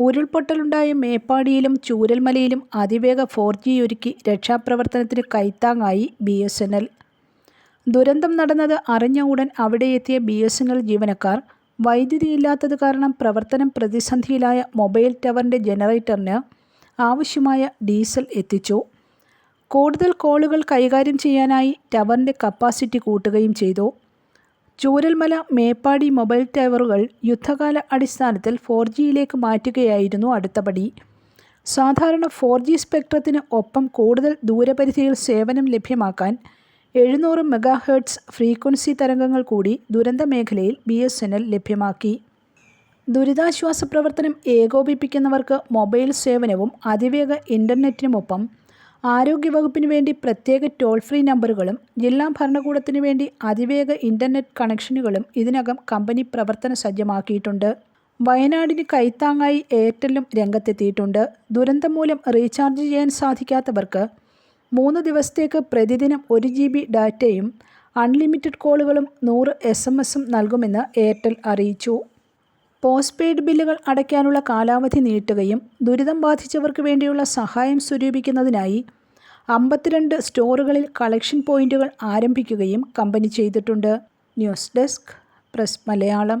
ഉരുൾപൊട്ടലുണ്ടായ മേപ്പാടിയിലും ചൂരൽമലയിലും അതിവേഗ ഫോർ ഒരുക്കി രക്ഷാപ്രവർത്തനത്തിന് കൈത്താങ്ങായി ബി എസ് എൻ എൽ. ദുരന്തം നടന്നത് അറിഞ്ഞ ഉടൻ അവിടെയെത്തിയ ബി എസ് എൻ എൽ ജീവനക്കാർ വൈദ്യുതിയില്ലാത്തത് കാരണം പ്രവർത്തനം പ്രതിസന്ധിയിലായ മൊബൈൽ ടവറിന്റെ ജനറേറ്ററിന് ആവശ്യമായ ഡീസൽ എത്തിച്ചു. കൂടുതൽ കോളുകൾ കൈകാര്യം ചെയ്യാനായി ടവറിന്റെ കപ്പാസിറ്റി കൂട്ടുകയും ചെയ്തു. ചൂരൽമല മേപ്പാടി മൊബൈൽ ടവറുകൾ യുദ്ധകാല അടിസ്ഥാനത്തിൽ ഫോർ ജിയിലേക്ക് മാറ്റുകയായിരുന്നു അടുത്തപടി. സാധാരണ ഫോർ ജി സ്പെക്ട്രത്തിന് ഒപ്പം കൂടുതൽ ദൂരപരിധിയിൽ സേവനം ലഭ്യമാക്കാൻ എഴുന്നൂറ് മെഗാഹേർട്സ് ഫ്രീക്വൻസി തരംഗങ്ങൾ കൂടി ദുരന്ത മേഖലയിൽ ബി എസ് എൻ എൽ ലഭ്യമാക്കി. ദുരിതാശ്വാസ പ്രവർത്തനം ഏകോപിപ്പിക്കുന്നവർക്ക് മൊബൈൽ സേവനവും അതിവേഗ ഇന്റർനെറ്റിനുമൊപ്പം ആരോഗ്യവകുപ്പിന് വേണ്ടി പ്രത്യേക ടോൾ ഫ്രീ നമ്പറുകളും ജില്ലാ ഭരണകൂടത്തിന് വേണ്ടി അതിവേഗ ഇന്റർനെറ്റ് കണക്ഷനുകളും ഇതിനകം കമ്പനി പ്രവർത്തന സജ്ജമാക്കിയിട്ടുണ്ട്. വയനാടിന് കൈത്താങ്ങായി എയർടെല്ലും രംഗത്തെത്തിയിട്ടുണ്ട്. ദുരന്തം മൂലം റീചാർജ് ചെയ്യാൻ സാധിക്കാത്തവർക്ക് മൂന്ന് ദിവസത്തേക്ക് പ്രതിദിനം ഒരു ജി ബി ഡാറ്റയും അൺലിമിറ്റഡ് കോളുകളും നൂറ് എസ് എം എസും നൽകുമെന്ന് എയർടെൽ അറിയിച്ചു. പോസ്റ്റ് പെയ്ഡ് ബില്ലുകൾ അടയ്ക്കാനുള്ള കാലാവധി നീട്ടുകയും ദുരിതം ബാധിച്ചവർക്ക് വേണ്ടിയുള്ള സഹായം സ്വരൂപിക്കുന്നതിനായി അമ്പത്തിരണ്ട് സ്റ്റോറുകളിൽ കളക്ഷൻ പോയിന്റുകൾ ആരംഭിക്കുകയും കമ്പനി ചെയ്തിട്ടുണ്ട്. News desk press Malayalam.